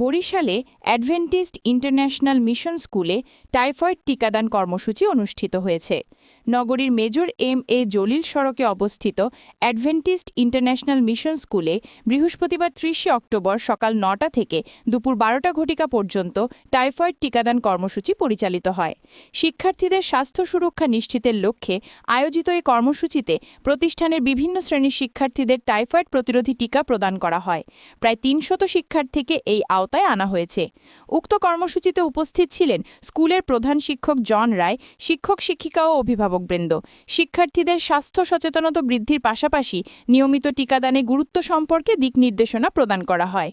বরিশালে Adventist international mission স্কুলে typhoid টিকাদান কর্মসূচি অনুষ্ঠিত হয়েছে। নগরীর মেজর এম এ জলিল সড়কে অবস্থিত অ্যাডভেন্টিস্ট ইন্টারন্যাশনাল মিশন স্কুলে বৃহস্পতিবার ত্রিশে অক্টোবর সকাল নটা থেকে দুপুর বারোটা ঘটিকা পর্যন্ত টাইফয়েড টিকাদান কর্মসূচি পরিচালিত হয়। শিক্ষার্থীদের স্বাস্থ্য সুরক্ষা নিশ্চিতের লক্ষ্যে আয়োজিত এই কর্মসূচিতে প্রতিষ্ঠানের বিভিন্ন শ্রেণির শিক্ষার্থীদের টাইফয়েড প্রতিরোধী টিকা প্রদান করা হয়। প্রায় তিনশত শিক্ষার্থীকে এই আওতায় আনা হয়েছে। উক্ত কর্মসূচিতে উপস্থিত ছিলেন স্কুলের প্রধান শিক্ষক জন রায়, শিক্ষক শিক্ষিকা ও অভিভাবকবৃন্দ। শিক্ষার্থীদের স্বাস্থ্য সচেতনতা বৃদ্ধির পাশাপাশি নিয়মিত টিকাদানে গুরুত্ব সম্পর্কে দিক নির্দেশনা প্রদান করা হয়।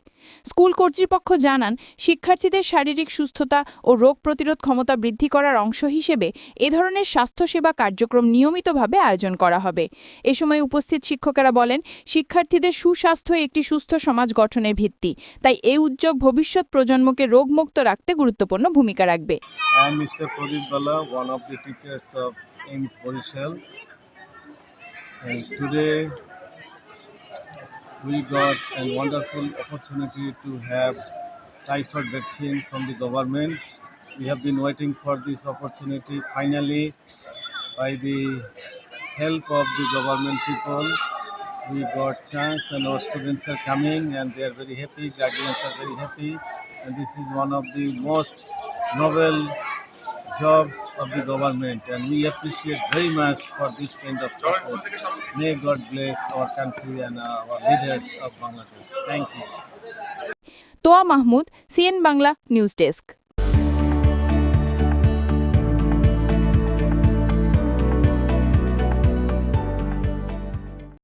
স্কুল কর্তৃপক্ষ জানান শিক্ষার্থীদের শারীরিক সুস্থতা ও রোগ প্রতিরোধ ক্ষমতা বৃদ্ধি করার অংশ হিসেবে এ ধরনের স্বাস্থ্যসেবা কার্যক্রম নিয়মিতভাবে আয়োজন করা হবে। এ সময় উপস্থিত শিক্ষকেরা বলেন শিক্ষার্থীদের সুস্বাস্থ্য একটি সুস্থ সমাজ গঠনের ভিত্তি। তাই এই উদ্যোগ ভবিষ্যৎ প্রজন্মকে রোগমুক্ত রাখতে গুরুত্বপূর্ণ ভূমিকা রাখবে। I am Mr. Pradeep Bala, one of AIMS Borishal. And today we got a wonderful opportunity to have typhoid vaccine from the government. We have been waiting for this opportunity. Finally, by the help of the government people, we got chance and our students are coming and they are very happy, guardians are very happy. And this is one of the most novel jobs of the government and we appreciate very much for this kind of support. May God bless our country and our leaders of Bangladesh. Thank you. Toya Mahmud CN Bangla news desk